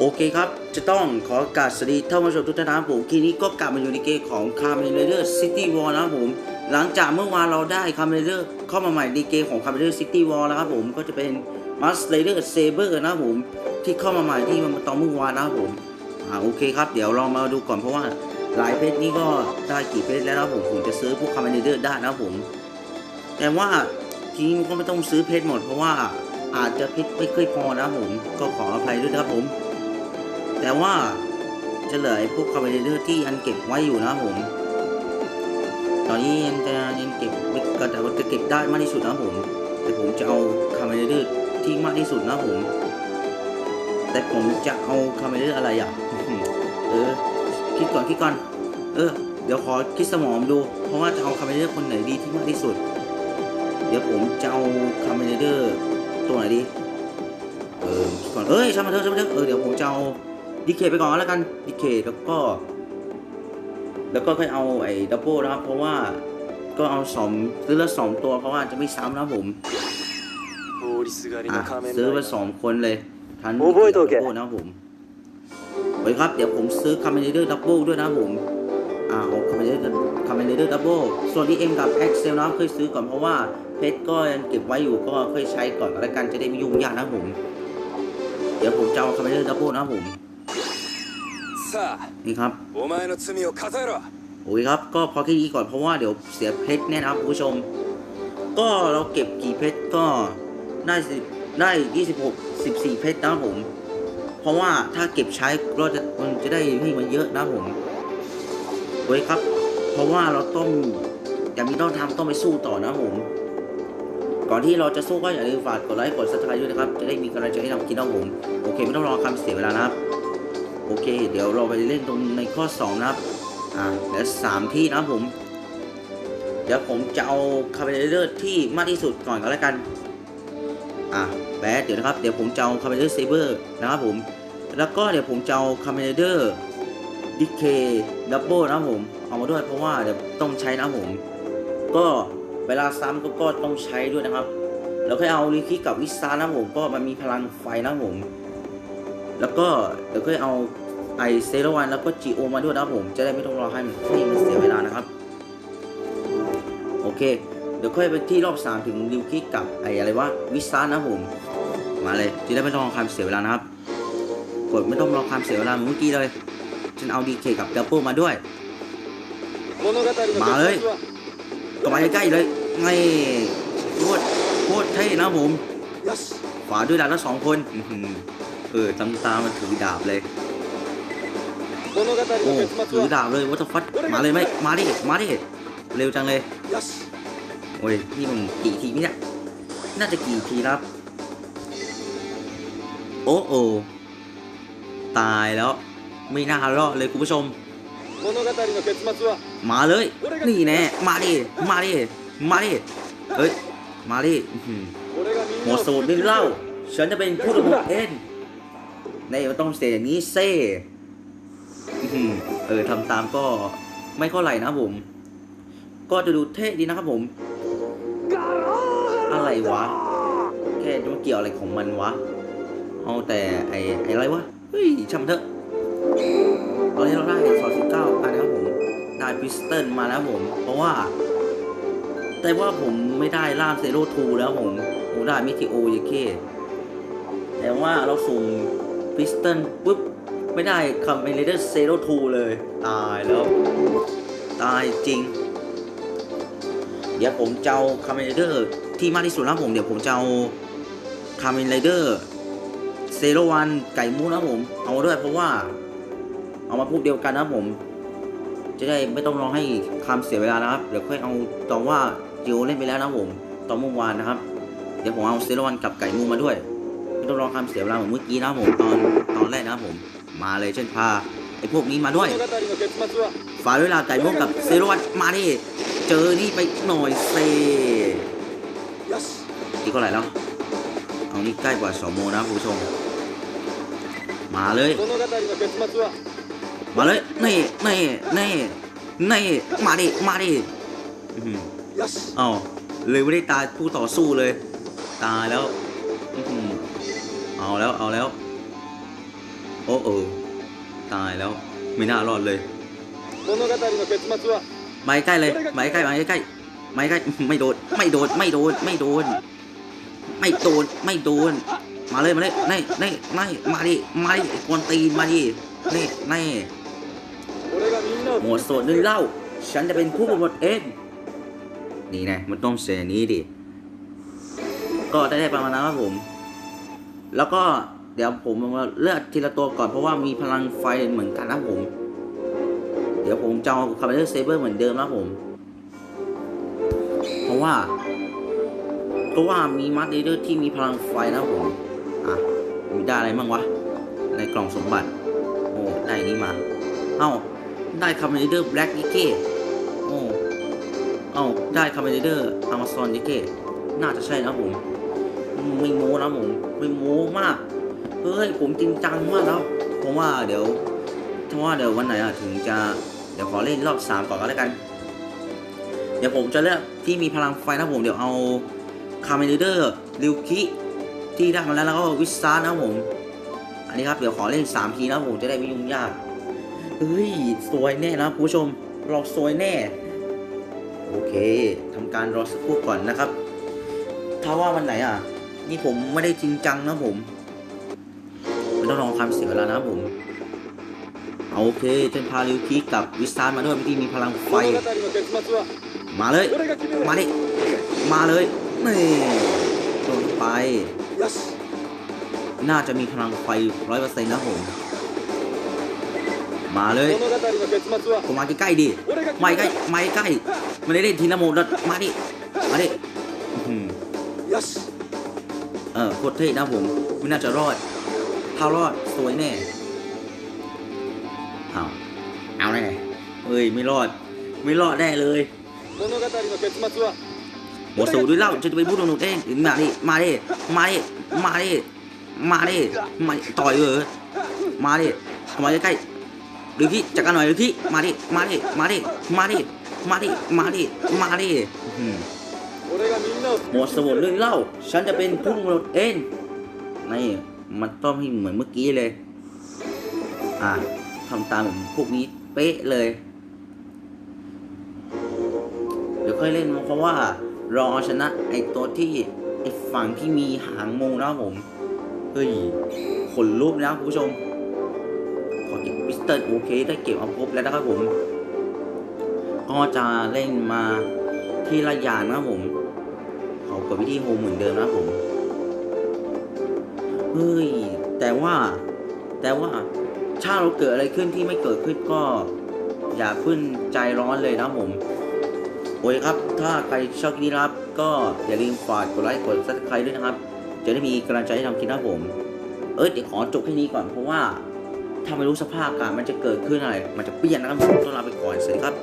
โอเคครับ จะต้องขอกราบสวัสดีท่านผู้ชมทุกท่านนะครับผมทีนี้ก็กลับมาอยู่ในเกมของ c a r m e n Rider City War นะครับผม หลังจากเมื่อวานเราได้ c a r m e n Rider เข้ามาใหม่ในเกมของ c a r m e n Rider City War นะครับผมก็จะเป็น Mask Rider Saber นะครับผมที่เข้ามาใหม่ที่มันมาตอนเมื่อวานนะครับผมอ่าโอเคครับ เดี๋ยวเรามาดูก่อนเพราะว่าหลายเพชรนี่ก็ได้กี่เพชรแล้วนะครับผมจะซื้อพวก c a r m e n Rider ได้นะครับผม แต่ว่าทีนี้ก็ไม่ต้องซื้อเพชรหมด เพราะว่าอาจจะเพชรไม่เคยพอนะครับผมก็ขออภัยด้วยนะครับผม แต่ว่าจะเหลือพวกคาร์บอนไดเดอร์ที่อันเก็บไว้อยู่นะผม ตอนนี้ยังจะยังเก็บไม่ก็แต่ว่าจะเก็บได้มากที่สุดนะผม แต่ผมจะเอาคาร์บอนไดเดอร์ที่มากที่สุดนะผม แต่ผมจะเอาคาร์บอนไดเดอร์อะไรอะเออคิดก่อนคิดก่อน เออ เดี๋ยวขอคิดสมองดู เพราะว่าจะเอาคาร์บอนไดเดอร์คนไหนดีที่มากที่สุด เดี๋ยวผมจะเอาคาร์บอนไดเดอร์ตัวไหนดี เออก่อนเอ้ยช่างมันเถอะช่างมันเถอะเออเดี๋ยวผมจะเอา ดิเคไปก่อนแล้วกันดิเคแล้วก็ แล้วก็ค่อยเอาไอ้ดับเบิลนะครับ เพราะว่าก็เอาสองซื้อละสองตัวเพราะว่าจะไม่ซ้ำนะผมซื้อไปสองคนเลยทันดับเบิลนะผมไว้ครับเดี๋ยวผมซื้อคาเมเลเดอร์ดับเบิลด้วยนะผมอ่าเอาคาเมเลเดอร์คาเมเลเดอร์ดับเบิลส่วนนี้เอ็มกับเอ็กเซลนะเคยซื้อก่อนเพราะว่าเพชรก็ยังเก็บไว้อยู่ก็ค่อยใช้ก่อนแล้วกันจะได้ไม่ยุ่งยากนะผม เดี๋ยวผมจะเอาคาเมเลเดอร์ดับเบิลนะผม นี่ครับโอ้ยครับก็พอแค่นี้ก่อนเพราะว่าเดี๋ยวเสียเพชรแน่นะครับผู้ชม ก็เราเก็บกี่เพชรก็ได้ได้ 26 14 เพชรนะครับผม เพราะว่าถ้าเก็บใช้เราจะมันจะได้ให้มันเยอะนะผมโอ้ยครับ เพราะว่าเราต้องจะมีต้องทำต้องไปสู้ต่อนะผม ก่อนที่เราจะสู้ก็อย่าลืมฝากกดไลค์กดซับสไครต์ด้วยนะครับ จะได้มีกำลังใจให้เรากินนะผม โอเคไม่ต้องรอคำเสียเวลานะครับ โอเค เดี๋ยวเราไปเล่นตรงในข้อสองนะครับ อ่าเหลือสามที่นะผม เดี๋ยวผมจะเอาคาร์บเดอร์ที่มากที่สุดก่อนก็แล้วกัน อะแบดเดี๋ยวนะครับ เดี๋ยวผมจะเอาคาร์บเดอร์เซเบอร์นะครับผม แล้วก็เดี๋ยวผมจะเอาคาร์บเดอร์ดิเคดับเบิลนะผม เอามาด้วยเพราะว่าเดี๋ยวต้องใช้นะผม ก็เวลาซ้ำก็ก็ต้องใช้ด้วยนะครับ แล้วค่อยเอาลิคิกับวิซานะผม ก็มันมีพลังไฟนะผม แล้วก็เดี๋ยวค่อยเอา ไอเซรวันแล้วก็จีโอมาด้วยนะผมจะได้ไม่ต้องรอให้มันเสียเวลานะครับ โอเค เดี๋ยวค่อยไปที่รอบ 3 ถึงลิวคิกับไออะไรวะวิซานะผม มาเลยจะได้ไม่ต้องรอความเสียเวลานะครับ กดไม่ต้องรอความเสียเวลาเมื่อกี้เลยฉันเอาดีเคกับเดัโปมาด้วย มาเลยก็มาใกล้ๆเลยไงโคตรโคตรเท่นะผมขวาด้วยดาบแล้วสองคนเออตามตามันถือดาบเลย โอ้ถือดาบเลยว่าจะฟัดมาเลยไหมมาดิมาดิเร็วจังเลยโอ้ยนี่มึงกี่ทีเนี่ยน่าจะกี่ทีครับ โอ้โอตายแล้วไม่น่ารอดเลยคุณผู้ชม มาเลย นี่แน่มาดิมาดิมาดิเฮ้ยมาดิหมดสูตรนี่เล่า ฉันจะเป็นผู้ระบุเองในต้องเสียอย่างนี้เซ่ เออทำตามก็ไม่เท่าไหร่นะผม ก็จะดูเท่ดีนะครับผม อะไรวะ แค่จะมาเกี่ยวอะไรของมันวะ เอาแต่ไอ้ไอ้อะไรวะ เฮ้ยช่างมันเถอะตอนนี้เราได้สอสิบเก้าอันนะครับผม ได้พิสเติลมาแล้วผม เพราะว่า แต่ว่าผมไม่ได้ล่ามเซโรทูแล้วผมผมได้มิทิโอยเคแต่ว่าเราสุ่มพิสตันปุ๊บ ไม่ได้คัมเมเลเดอร์เซโรทูเลย ตายแล้ว ตายจริง เดี๋ยวผมจะเอาคัมเมเลเดอร์ที่มากที่สุดนะผม เดี๋ยวผมจะเอาคัมเมเลเดอร์เซโรวันไก่มูนะผม เอาด้วยเพราะว่า เอามาพวกเดียวกันนะผม จะได้ไม่ต้องรอให้คำเสียเวลานะครับ เดี๋ยวค่อยเอาตอนว่าจิโอเล่นไปแล้วนะผม ตอนเมื่อวานนะครับ เดี๋ยวผมเอาเซโรวันกับไก่มูมาด้วย ไม่ต้องรอคำเสียเวลาเหมือนเมื่อกี้นะผมตอนตอนแรกนะผม มาเลยเช่นพาไอ้พวกนี้มาด้วยฝ่าเวลาแต่ร่วมกับเซโรวัตมาดิเจอนี่ไปหน่อยเซนี่ก็ไหลแล้วเอานี่ใกล้กว่าสองโมนะคุณผู้ชมมาเลยมาเลยนี่นี่นี่นี่มาดิมาดิอ้าวเลยไม่ได้ตายผู้ต่อสู้เลย ตายแล้วเอาแล้วเอาแล้ว โอ้เออ ตายแล้ว ไม่น่ารอดเลยไม่ใกล้เลยไม่ใกล้ไม่ใกล้ไม่ใกล้ไม่โดน ไม่โดน ไม่โดน ไม่โดน ไม่โดน ไม่โดน มาเลย มาเลยนี่นี่นี่มาดิ มาดิกวนตีนมาดิ นี่นี่หมดส่วนึงเล่า ฉันจะเป็นผู้บดเอง นี่ไงมันต้องเสียนี้ดิ ก็ได้ประมาณนั้นครับผม แล้วก็ เดี๋ยวผมมาเลือกทีละตัวก่อนเพราะว่ามีพลังไฟเหมือนกันนะผม เดี๋ยวผมจะเอาคาร์บอนเซเบอร์เหมือนเดิมนะผม เพราะว่าเพราะว่ามีมัดเดอร์ที่มีพลังไฟนะผมอะมีได้อะไรบ้างวะ ในกล่องสมบัติ โอ้ได้นี้มา เอ้าได้คาร์บอนเดอร์แบล็กนิเก้โอ้เอ้าได้คาร์บอนเดอร์อ m มาซอนนิเก้น่าจะใช่นะผมไม่โม้นะผมไม่โม้มาก เฮ้ยผมจริงจังมากแล้วผมว่าเดี๋ยวถ้าว่าเดี๋ยววันไหนอะถึงจะเดี๋ยวขอเล่นรอบสามก่อนก็แล้วกัน เดี๋ยวผมจะเลือกที่มีพลังไฟนะผมเดี๋ยวเอาคาร์เมเดอร์ริวคิที่ได้มาแล้วแล้วก็วิสซาร์นะผม อันนี้ครับเดี๋ยวขอเล่น3ทีนะผมจะได้ไม่ยุ่งยากเฮ้ยสวยแน่นะผู้ชมเราสวยแน่ โอเคทำการรอสักครู่ก่อนนะครับ ถ้าว่าวันไหนอะ นี่ผมไม่ได้จริงจังนะผม ต้อลองความเสียเวลานะผมเอาโอเคเทนพาลิวคิกกับวิสตานมาด้วยพี่อกี้มีพลังไฟ มาเลย มาเลยมาเลยนี่โดนไป น่าจะมีพลังไฟร้อยเปอร์เซ็นต์นะผม มาเลยผมมาใกล้ดิไม่ใกล้ไม่ใกล้ไม่ได้เล่นทีละโมดมาดิมาดิเออโคตรเท่นะผม ไม่น่าจะรอด พารอดสวยแน่เอาเอาแน่เอ้ยไม่รอด ไม่รอดได้เลยหมดสูด้วยเล่าจะไปพูดตรงนู้นเองมาดิมาดิมาดิมาดิมาดิมาต่อยเออมาดิเามาใกล้ๆหรือพี่จัดการหน่อยดูพี่มาดิมาดิมาดิมาดิมาดิมาดิมาดิหมดสมุดเรื่องเล่า ฉันจะเป็นผู้กำหนดเองนี่ มันต้องให้เหมือนเมื่อกี้เลย อะทำตามเหมือนพวกนี้เป๊ะเลย เดี๋ยวค่อยเล่นมันเพราะว่ารอเอาชนะไอ้ตัวที่ไอ้ฝั่งที่มีหางมูนะครับผม เฮ้ยขนลุกนะคุณผู้ชม ขอเก็บพิสเตอร์โอเค ได้เก็บเอาครบแล้วนะครับผม ก็จะเล่นมาที่ละอย่างนะครับผม ขอกดวิธีโฮมเหมือนเดิมนะครับผม เฮ้ย แต่ว่า แต่ว่าถ้าเราเกิดอะไรขึ้นที่ไม่เกิดขึ้นก็ อย่าขึ้นใจร้อนเลยนะผม โอเคครับ ถ้าใครชอบคลิปนี้ครับ ก็อย่าลืมฝากกดไลค์กดซับสไครต์ด้วยนะครับ จะได้มีกำลังใจให้ทำคลิปนะผม เอ้ยเดี๋ยวขอจบแค่นี้ก่อนเพราะว่าถ้าไม่รู้สภาพอากาศมันจะเกิดขึ้นอะไร มันจะเปลี่ยนนะครับผมต้องลาไปก่อนสวัสดีครับ